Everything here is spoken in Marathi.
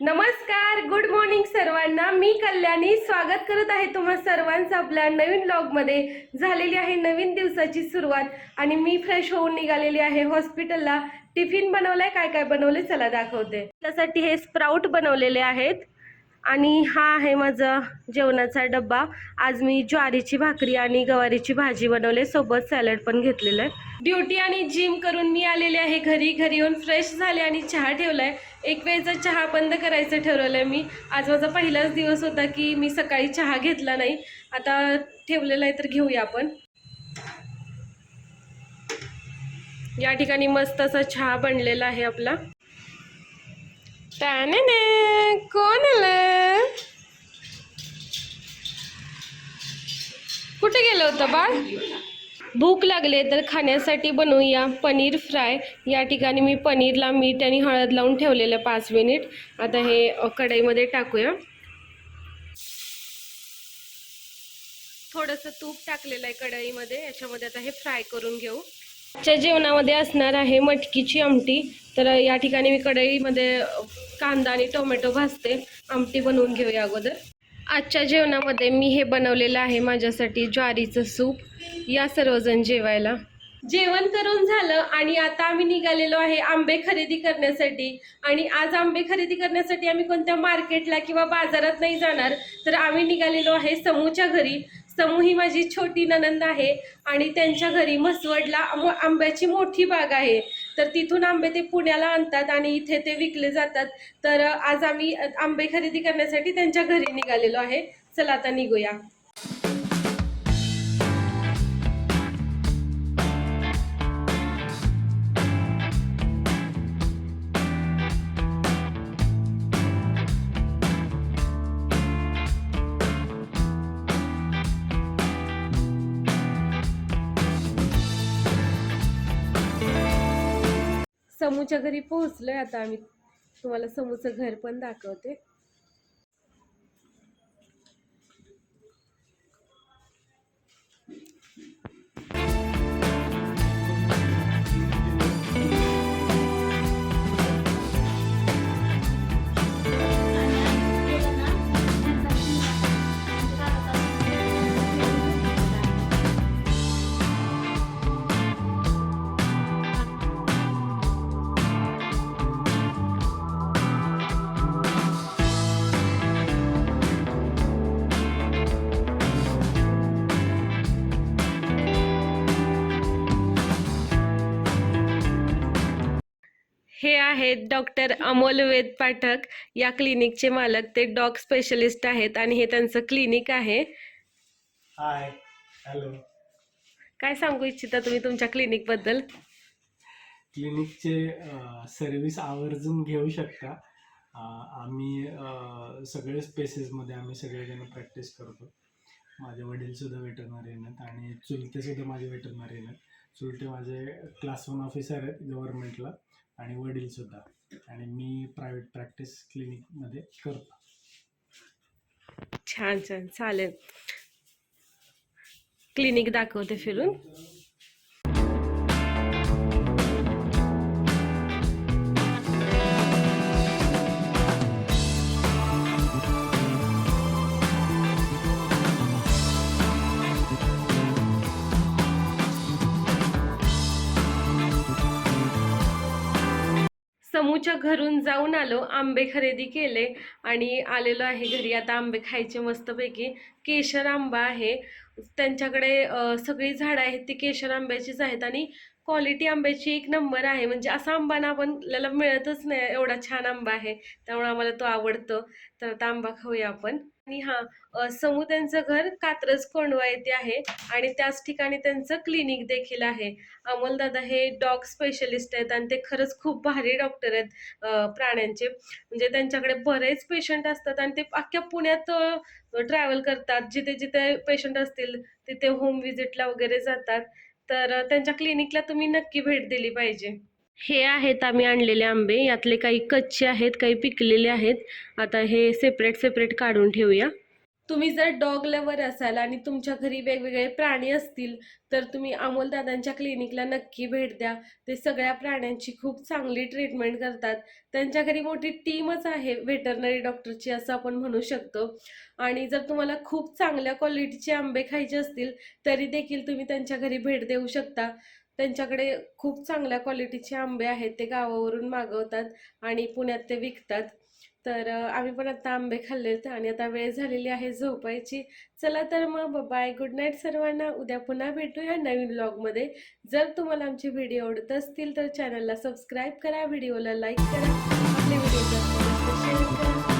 नमस्कार गुड मॉर्निंग सर्वांना. मी कल्याणी. स्वागत करत आहे तुम्हा सर्वांचं आपल्या नवीन ब्लॉगमध्ये झालेली आहे नवीन दिवसाची सुरुवात आणि मी फ्रेश होऊन निघालेली आहे हॉस्पिटलला टिफिन बनवलाय काय काय बनवले? चला दाखवते. त्यासाठी हे स्प्राऊट बनवलेले आहेत. आणि हा आहे माझा जेवणाचा डब्बा. आज मी ज्वारीची भाकरी आणि गवारीची भाजी बनवले. सोबत सॅलड पण घेतलेलं आहे. ड्युटी आणि जिम करून मी आलेले आहे घरी. घरी येऊन फ्रेश झाले आणि चहा ठेवलाय. एक वेळचा चहा बंद करायचं ठरवलंय मी. आज माझा पहिलाच दिवस होता की मी सकाळी चहा घेतला नाही. आता ठेवलेला आहे तर घेऊया आपण. या ठिकाणी मस्त असा चहा बनलेला आहे आपला. टाने कोण आलं कुठे गेलं होतं बाळ? भूक लागले तर खाण्यासाठी बनवूया पनीर फ्राय. या ठिकाणी मी पनीरला मीठ आणि हळद लावून ठेवलेलं पाच मिनिट. आता हे कढईमध्ये टाकूया. थोडंसं तूप टाकलेलं आहे कढईमध्ये. याच्यामध्ये आता हे फ्राय करून घेऊ. आजच्या जेवणामध्ये असणार आहे मटकीची आमटी. तर या ठिकाणी मी कढईमध्ये कांदा आणि टोमॅटो भाजते. आमटी बनवून घेऊया अगोदर. आजच्या जेवणामध्ये मी हे बनवलेलं आहे माझ्यासाठी ज्वारीचं सूप. या सर्वजण जेवायला. जेवण करून झालं आणि आता आम्ही निघालेलो आहे आंबे खरेदी करण्यासाठी. आणि आज आंबे खरेदी करण्यासाठी आम्ही कोणत्या मार्केटला किंवा बाजारात नाही जाणार तर आम्ही निघालेलो आहे समूच्या घरी. समू ही माझी छोटी ननंद आहे आणि त्यांच्या घरी म्हसवडला आंब्याची मोठी बाग आहे. तर तिथून आंबे ते पुण्याला आणतात आणि इथे ते विकले जातात. तर आज आम्ही आंबे खरेदी करण्यासाठी त्यांच्या घरी निघालेलो आहे. चला आता निघूया. समूच्या घरी पोहोचलोय. आता आम्ही तुम्हाला समूचं घर पण दाखवते. हे आहेत डॉक्टर अमोल वेद पाठक. या क्लिनिकचे मालक. ते डॉग स्पेशलिस्ट आहेत आणि हे त्यांचं क्लिनिक आहे. Hi hello. काय सांगू इच्छिता तुम्ही तुमच्या क्लिनिकबद्दल? क्लिनिकचे सर्विस आवर्जून घेऊ शकता. अं, आम्ही अं, सगळे स्पेसेसमध्ये आम्ही सगळेजण प्रॅक्टिस करतो. माझे वडील सुद्धा वेटरनरी आहेत आणि चुलते सुद्धा माझे वेटरनरी आहेत. चुलते माझे क्लास वन ऑफिसर आहेत गव्हर्नमेंटला आणि वडील सुद्धा. आणि मी प्रायव्हेट प्रॅक्टिस क्लिनिकमध्ये करतो. छान छान. चालेल. क्लिनिक दाखवते फिरून. समूच्या घरून जाऊन आलो आंबे खरेदी केले आणि आलेलो आहे घरी. आता आंबे खायचे मस्तपैकी. केशर आंबा आहे. त्यांच्याकडे सगळी झाडं आहेत ती केशर आंब्याचीच आहेत आणि क्वालिटी आंब्याची एक नंबर आहे. म्हणजे असा आंबा ना आपल्याला मिळतच नाही. एवढा छान आंबा आहे. त्यामुळे आम्हाला तो आवडतो. तर आता आंबा खाऊया आपण. आणि हा समूह समू त्यांचं घर कात्रज कोंडवा येथे आहे आणि त्याच ठिकाणी त्यांचं क्लिनिक देखील आहे. अमोलदादा हे डॉग स्पेशलिस्ट आहेत आणि ते खरंच खूप भारी डॉक्टर आहेत प्राण्यांचे. म्हणजे त्यांच्याकडे बरेच पेशंट असतात आणि ते अख्ख्या पुण्यात ट्रॅव्हल करतात. जिथे जिथे पेशंट असतील तिथे होम व्हिजिटला वगैरे जातात. तर त्यांच्या क्लिनिकला तुम्ही नक्की भेट दिली पाहिजे. हे आहेत आम्ही आणलेले आंबे. यातले काही कच्चे आहेत काही पिकलेले आहेत. आता हे सेपरेट सेपरेट काढून ठेवूया. तुम्ही जर डॉग लवर असाल आणि तुमच्या घरी वेगवेगळे प्राणी असतील तर तुम्ही अमोल दादांच्या क्लिनिकला नक्की भेट द्या. ते सगळ्या प्राण्यांची खूप चांगली ट्रीटमेंट करतात. त्यांच्या घरी मोठी टीमच आहे व्हेटरनरी डॉक्टरची असं आपण म्हणू शकतो. आणि जर तुम्हाला खूप चांगल्या क्वालिटीचे आंबे खायचे असतील तरी देखील तुम्ही त्यांच्या घरी भेट देऊ शकता. त्यांच्याकडे खूप चांगल्या क्वालिटीचे आंबे आहेत ते गावावरून मागवतात आणि पुण्यात ते विकतात. तर आम्ही पण आता आंबे खाल्लेत आणि आता वेळ झालेली आहे झोपायची. चला तर मग बाय गुड नाईट सर्वांना. उद्या पुन्हा भेटूया नवीन ब्लॉगमध्ये जर तुम्हाला आमचे व्हिडिओ आवडत असतील तर चॅनलला सबस्क्राईब करा व्हिडिओला लाईक करा. आपले व्हिडिओ करा.